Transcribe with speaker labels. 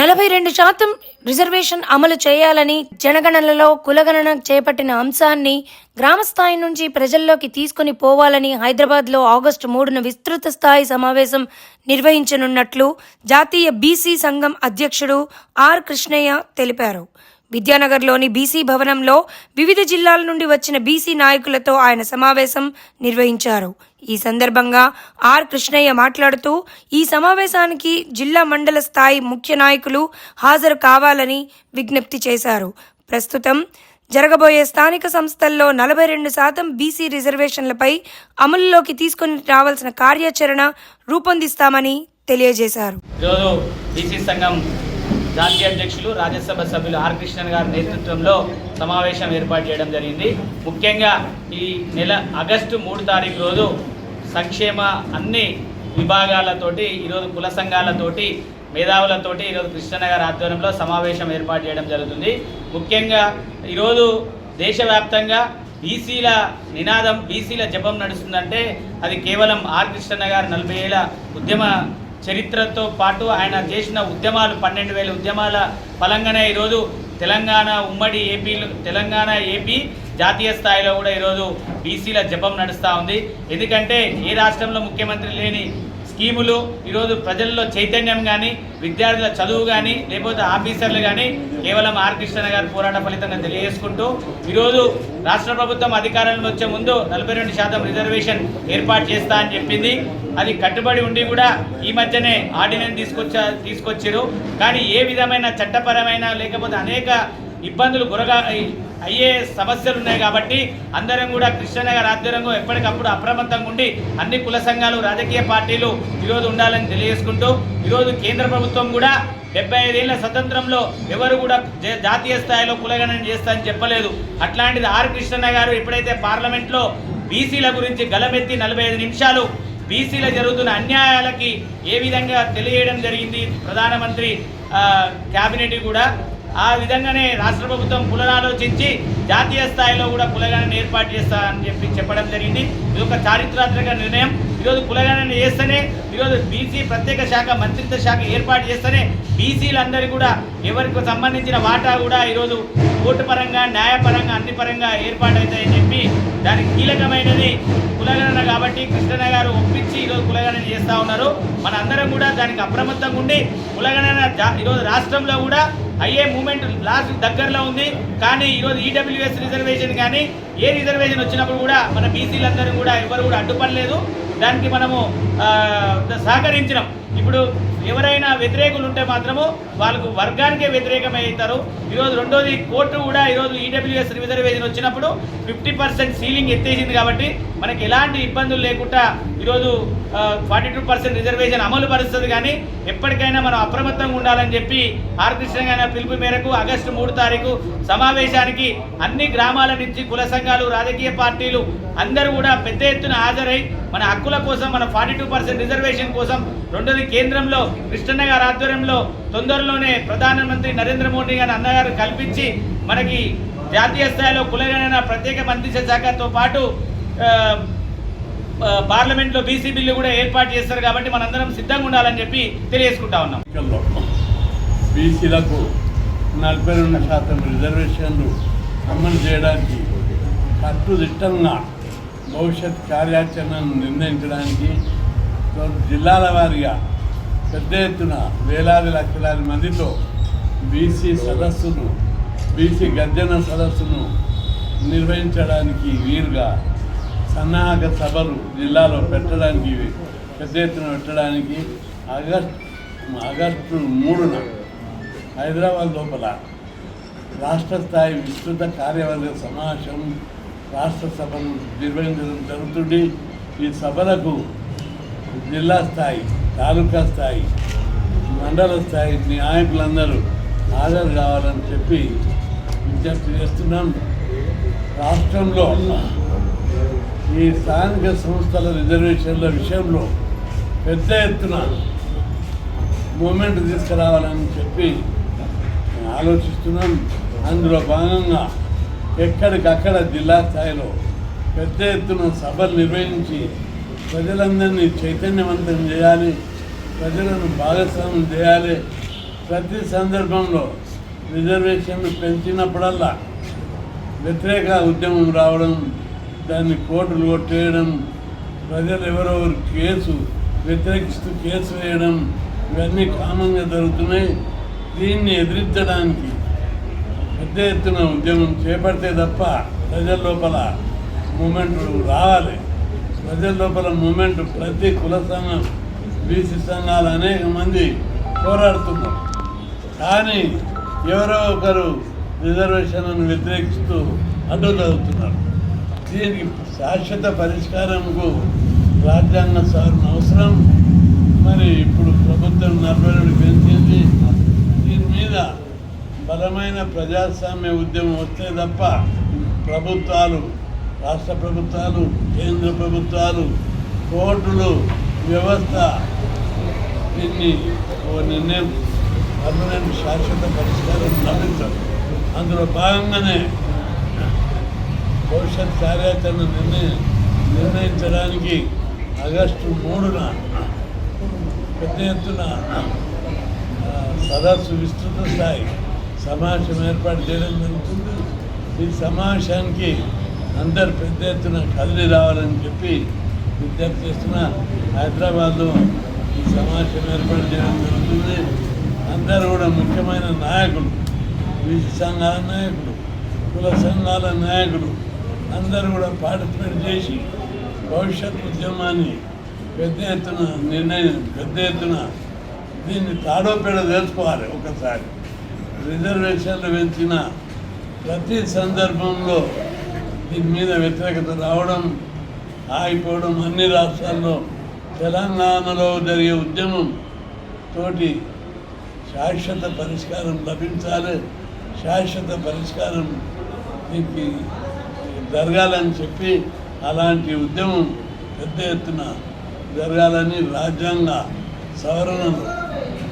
Speaker 1: నలభై రెండు శాతం రిజర్వేషన్ అమలు చేయాలని జనగణనలో కులగణన చేపట్టిన అంశాన్ని గ్రామ స్థాయి నుంచి ప్రజల్లోకి తీసుకుని పోవాలని హైదరాబాద్లో ఆగస్టు మూడున విస్తృత స్థాయి సమావేశం నిర్వహించనున్నట్లు జాతీయ బీసీ సంఘం అధ్యక్షుడు ఆర్ కృష్ణయ్య తెలిపారు. విద్యానగర్లోని బీసీ భవనంలో వివిధ జిల్లాల నుండి వచ్చిన బీసీ నాయకులతో ఆయన సమావేశం నిర్వహించారు. ఈ సందర్భంగా ఆర్ కృష్ణయ్య మాట్లాడుతూ ఈ సమావేశానికి జిల్లా మండల స్థాయి ముఖ్య నాయకులు హాజరు కావాలని విజ్ఞప్తి చేశారు. ప్రస్తుతం జరగబోయే స్థానిక సంస్థల్లో నలభై రెండు శాతం బీసీ రిజర్వేషన్లపై అమలులోకి తీసుకుని రావాల్సిన కార్యాచరణ రూపొందిస్తామని తెలియజేశారు.
Speaker 2: ఈరోజు బీసీ సంఘం జాతీయ అధ్యక్షులు రాజ్యసభ సభ్యులు ఆర్ కృష్ణన్ గారి నేతృత్వంలో సమావేశం ఏర్పాటు చేయడం జరిగింది. ముఖ్యంగా ఈ నెల ఆగస్టు మూడు తారీఖు రోజు సంక్షేమ అన్ని విభాగాలతోటి ఈరోజు కుల సంఘాలతోటి మేధావులతోటి ఈరోజు కృష్ణన్న గారి ఆధ్వర్యంలో సమావేశం ఏర్పాటు చేయడం జరుగుతుంది. ముఖ్యంగా ఈరోజు దేశవ్యాప్తంగా బీసీల నినాదం బీసీల జపం నడుస్తుందంటే అది కేవలం ఆర్ కృష్ణన్న గారు నలభై ఏళ్ళ ఉద్యమ చరిత్రతో పాటు ఆయన చేసిన ఉద్యమాలు పన్నెండు వేల ఉద్యమాల ఫలంగానే ఈరోజు తెలంగాణ ఉమ్మడి ఏపీలో తెలంగాణ ఏపీ జాతీయ స్థాయిలో కూడా ఈరోజు బీసీల జపం నడుస్తూ ఉంది. ఎందుకంటే ఏ రాష్ట్రంలో ముఖ్యమంత్రి లేని స్కీములు ఈరోజు ప్రజల్లో చైతన్యం కానీ విద్యార్థుల చదువు కానీ లేకపోతే ఆఫీసర్లు కానీ కేవలం ఆర్ కృష్ణ గారి పోరాట ఫలితంగా తెలియజేసుకుంటూ ఈరోజు రాష్ట్ర ప్రభుత్వం అధికారంలో వచ్చే ముందు నలభై రెండు శాతం రిజర్వేషన్ ఏర్పాటు చేస్తా అని చెప్పింది. అది కట్టుబడి ఉండి కూడా ఈ మధ్యనే ఆర్డినెన్స్ తీసుకొచ్చా తీసుకొచ్చారు. కానీ ఏ విధమైన చట్టపరమైన లేకపోతే అనేక ఇబ్బందులు గురగా అయ్యే సమస్యలు ఉన్నాయి కాబట్టి అందరం కూడా కృష్ణనగర్ గారి ఆధ్వర్యంలో ఎప్పటికప్పుడు అప్రమత్తంగా ఉండి అన్ని కుల సంఘాలు రాజకీయ పార్టీలు ఈరోజు ఉండాలని తెలియజేసుకుంటూ ఈరోజు కేంద్ర ప్రభుత్వం కూడా డెబ్బై ఐదేళ్ళ స్వతంత్రంలో ఎవరు కూడా జాతీయ స్థాయిలో కులగణన చేస్తా అని చెప్పలేదు. అట్లాంటిది ఆర్ కృష్ణన్న గారు ఎప్పుడైతే పార్లమెంట్లో బీసీల గురించి గలమెత్తి నలభై ఐదు నిమిషాలు బీసీల జరుగుతున్న అన్యాయాలకి ఏ విధంగా తెలియడం జరిగింది? ప్రధానమంత్రి క్యాబినెట్ కూడా ఆ విధంగానే రాష్ట్ర ప్రభుత్వం పునరాలోచించి జాతీయ స్థాయిలో కూడా కులగణన ఏర్పాటు చేస్తా అని చెప్పి చెప్పడం జరిగింది. ఇది ఒక చారిత్రాత్మక నిర్ణయం. ఈరోజు కులగణన చేస్తేనే ఈరోజు బీసీ ప్రత్యేక శాఖ మంత్రిత్వ శాఖ ఏర్పాటు చేస్తేనే బీసీలందరూ కూడా ఎవరికి సంబంధించిన వాటా కూడా ఈరోజు కోర్టు పరంగా న్యాయపరంగా అన్ని పరంగా ఏర్పాటు అవుతాయని చెప్పి దానికి కీలకమైనది కులగణన కాబట్టి కృష్ణన్న గారు ఒప్పించి ఈరోజు కులగణన చేస్తూ ఉన్నారు. మన అందరం కూడా దానికి అప్రమత్తంగా ఉండి కులగణన జా- ఈరోజు రాష్ట్రంలో కూడా అయ్యే మూమెంట్ లాస్ట్ దగ్గరలో ఉంది. కానీ ఈరోజు ఈడబ్ల్యూఎస్ రిజర్వేషన్ కానీ ఏ రిజర్వేషన్ వచ్చినప్పుడు కూడా మన బీసీలందరూ కూడా ఎవరు కూడా అడ్డుపడలేదు. దానికి మనము సహకరించడం సహకరించినాం. ఇప్పుడు ఎవరైనా వ్యతిరేకులు ఉంటే మాత్రము వాళ్ళకు వర్గానికే వ్యతిరేకమవుతారు ఈరోజు రెండోది కోర్టు కూడా ఈరోజు ఈడబ్ల్యూఎస్ రిజర్వేషన్ వచ్చినప్పుడు ఫిఫ్టీ పర్సెంట్ సీలింగ్ ఎత్తేసింది కాబట్టి మనకి ఎలాంటి ఇబ్బందులు లేకుండా ఈరోజు ఫార్టీ టూ పర్సెంట్ రిజర్వేషన్ అమలు పరుస్తుంది కానీ ఎప్పటికైనా మనం అప్రమత్తంగా ఉండాలని చెప్పి ఆర్ గారి పిలుపు మేరకు ఆగస్టు మూడు తారీఖు సమావేశానికి అన్ని గ్రామాల నుంచి కుల సంఘాలు రాజకీయ పార్టీలు అందరూ కూడా పెద్ద ఎత్తున హాజరై మన హక్కుల కోసం మన ఫార్టీ టూ పర్సెంట్ రిజర్వేషన్ కోసం రెండోది కేంద్రంలో కృష్ణన్న గారి ఆధ్వర్యంలో తొందరలోనే ప్రధానమంత్రి నరేంద్ర మోడీ గారి అన్నగారు కల్పించి మనకి జాతీయ స్థాయిలో కులగణన ప్రత్యేక మంత్రిత్వ శాఖతో పాటు పార్లమెంట్లో బీసీ బిల్లు కూడా ఏర్పాటు చేస్తారు కాబట్టి మనందరం సిద్ధంగా ఉండాలని చెప్పి తెలియజేసుకుంటా ఉన్నాం.
Speaker 3: బీసీలకు నలభై రెండు శాతం రిజర్వేషన్లు అమలు చేయడానికి కట్టుదిట్టంగా భవిష్యత్ కార్యాచరణను నిర్ణయించడానికి జిల్లాల వారీగా పెద్ద ఎత్తున వేలాది లక్షలాది మందితో బీసీ సదస్సును బీసీ గర్జన సదస్సును నిర్వహించడానికి వీలుగా సన్నాహక సభలు జిల్లాలో పెట్టడానికి పెద్ద ఎత్తున పెట్టడానికి ఆగస్టు ఆగస్టు మూడున హైదరాబాద్ లోపల రాష్ట్ర స్థాయి విస్తృత కార్యవర్గ సమావేశం రాష్ట్ర సభను నిర్వహించడం జరుగుతుంది. ఈ సభలకు జిల్లా స్థాయి తాలూకా స్థాయి మండల స్థాయి నాయకులందరూ హాజరు కావాలని చెప్పి విజ్ఞప్తి చేస్తున్నాం రాష్ట్రంలో ఈ స్థానిక సంస్థల రిజర్వేషన్ల విషయంలో పెద్ద ఎత్తున మూమెంట్ తీసుకురావాలని చెప్పి ఆలోచిస్తున్నాం అందులో భాగంగా ఎక్కడికక్కడ జిల్లా స్థాయిలో పెద్ద ఎత్తున సభలు నిర్వహించి ప్రజలందరినీ చైతన్యవంతం చేయాలి. ప్రజలను భాగస్వామ్యం చేయాలి. ప్రతి సందర్భంలో రిజర్వేషన్లు పెంచినప్పుడల్లా వ్యతిరేక ఉద్యమం రావడం దాన్ని కోర్టులు కొట్టేయడం ప్రజలు ఎవరెవరు కేసు వ్యతిరేకిస్తూ కేసు వేయడం ఇవన్నీ కామంగా జరుగుతున్నాయి. దీన్ని ఎదిరించడానికి పెద్ద ఎత్తున ఉద్యమం చేపడితే తప్ప ప్రజల లోపల మూమెంట్ రావాలి. ప్రజల లోపల మూమెంట్ ప్రతి కుల బీసీ సంఘాలు అనేక మంది పోరాడుతున్నారు. కానీ ఎవరో ఒకరు రిజర్వేషన్లను వ్యతిరేకిస్తూ అడ్డులవుతున్నారు దీనికి శాశ్వత పరిష్కారంకు రాజ్యాంగ సవరణ అవసరం. మరి ఇప్పుడు ప్రభుత్వం నలభై రెండు పెంచింది. దీని మీద బలమైన ప్రజాస్వామ్య ఉద్యమం వస్తే తప్ప ప్రభుత్వాలు రాష్ట్ర ప్రభుత్వాలు కేంద్ర ప్రభుత్వాలు కోర్టులు వ్యవస్థ. దీన్ని ఓ నిర్ణయం పర్మనెంట్ శాశ్వత పరిష్కారం లభించాలి అందులో భాగంగానే భవిష్యత్ కార్యాచరణ నిర్ణయం నిర్ణయించడానికి ఆగస్టు మూడున పెద్ద ఎత్తున సదస్సు విస్తృత స్థాయి సమావేశం ఏర్పాటు చేయడం జరుగుతుంది. ఈ సమావేశానికి అందరు పెద్ద ఎత్తున కదిలి రావాలని చెప్పి విజ్ఞప్తి చేస్తున్న హైదరాబాద్లో ఈ సమావేశం ఏర్పాటు చేయడం జరుగుతుంది. అందరూ కూడా ముఖ్యమైన నాయకులు బీసీ సంఘాల నాయకులు కుల సంఘాల నాయకులు అందరూ కూడా పార్టిసిపేట్ చేసి భవిష్యత్ ఉద్యమాన్ని పెద్ద ఎత్తున నిర్ణయం పెద్ద ఎత్తున దీన్ని తాడోపేడ తెలుసుకోవాలి ఒకసారి. రిజర్వేషన్లు పెంచిన ప్రతి సందర్భంలో దీని మీద వ్యతిరేకత రావడం ఆగిపోవడం అన్ని రాష్ట్రాల్లో. తెలంగాణలో జరిగే ఉద్యమం తోటి శాశ్వత పరిష్కారం లభించాలి. శాశ్వత పరిష్కారం దీనికి జరగాలని చెప్పి అలాంటి ఉద్యమం పెద్ద ఎత్తున జరగాలని రాజ్యాంగ సవరణలు